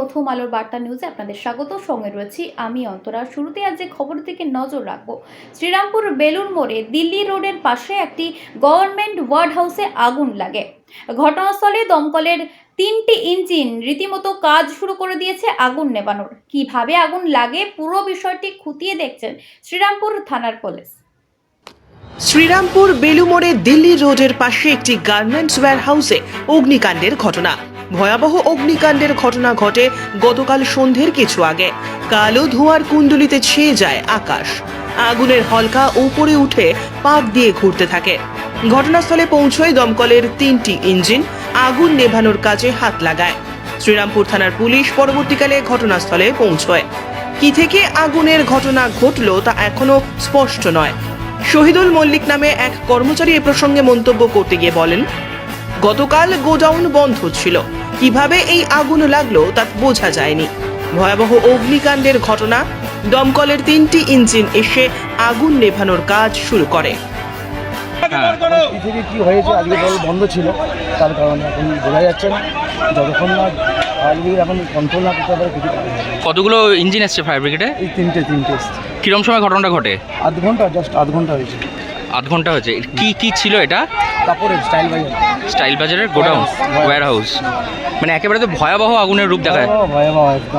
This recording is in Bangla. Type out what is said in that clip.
প্রথম আলোর বার্তা নিউজে আপনাদের স্বাগত। সঙ্গে রয়েছি আমি অন্তরা। শুরুতে আজ যে খবর দিকে নজর রাখব, শ্রীরামপুর বেলুর মোড়ে দিল্লি রোডের পাশে একটি গভর্নমেন্ট ওয়ার্ড হাউসে আগুন লাগে। ঘটনাস্থলে দমকলের তিনটি ইঞ্জিন রীতিমতো কাজ শুরু করে দিয়েছে আগুন নেভানোর। কীভাবে আগুন লাগে পুরো বিষয়টি খুঁটিয়ে দেখছেন শ্রীরামপুর থানার পুলিশ। শ্রীরামপুর বেলুমোড়ে দিল্লি রোডের পাশে একটি গার্মেন্টস ওয়্যার হাউসে অগ্নিকাণ্ডের ঘটনা। ভয়াবহ অগ্নিকাণ্ডের ঘটনা ঘটে গতকাল সন্ধ্যের কিছু আগে। কালো ধোঁয়ার কুণ্ডলিতে ছেয়ে যায় আকাশ। আগুনের হলকা উপরে উঠে পাক দিয়ে ঘুরতে থাকে। ঘটনাস্থলে পৌঁছয় দমকলের তিনটি ইঞ্জিন। আগুন নেভানোর কাজে হাত লাগায়। শ্রীরামপুর থানার পুলিশ পরবর্তীকালে ঘটনাস্থলে পৌঁছয়। কি থেকে আগুনের ঘটনা ঘটল তা এখনও স্পষ্ট নয়। শহীদুল মল্লিক নামে এক কর্মচারী এ প্রসঙ্গে মন্তব্য করতে গিয়ে বলেন গতকাল গোডাউন বন্ধ ছিল। কীভাবে এই আগুন লাগল তা বোঝা যায়নি। ভয়াবহ অগ্নিকাণ্ডের ঘটনা দমকলের তিনটি ইঞ্জিন এসে আগুন নেভানোর কাজ শুরু করে। কি কি হয়েছে আজকে বল বন্ধ ছিল তার কারণে এখন বোঝা যাচ্ছে না। যতক্ষণ না আজকে এখন কন্ট্রোল না করতে পারে কিছু। কতগুলো ইঞ্জিন এসছে ফায়ার ব্রিগেডে এই তিনটে তিনটে এসছে। কিরম সময় ঘটনাটা ঘটে? আধ ঘণ্টা জাস্ট আধ ঘণ্টা হয়েছে। আধ ঘণ্টা হয়েছে। কি কি ছিল এটা? কাপড়ের স্টাইল বাজার। স্টাইল বাজারের গোডাউন ওয়ার হাউস মানে একেবারে তো ভয়াবহ আগুনের রূপ দেখা যায় ভয়াবহ একদম।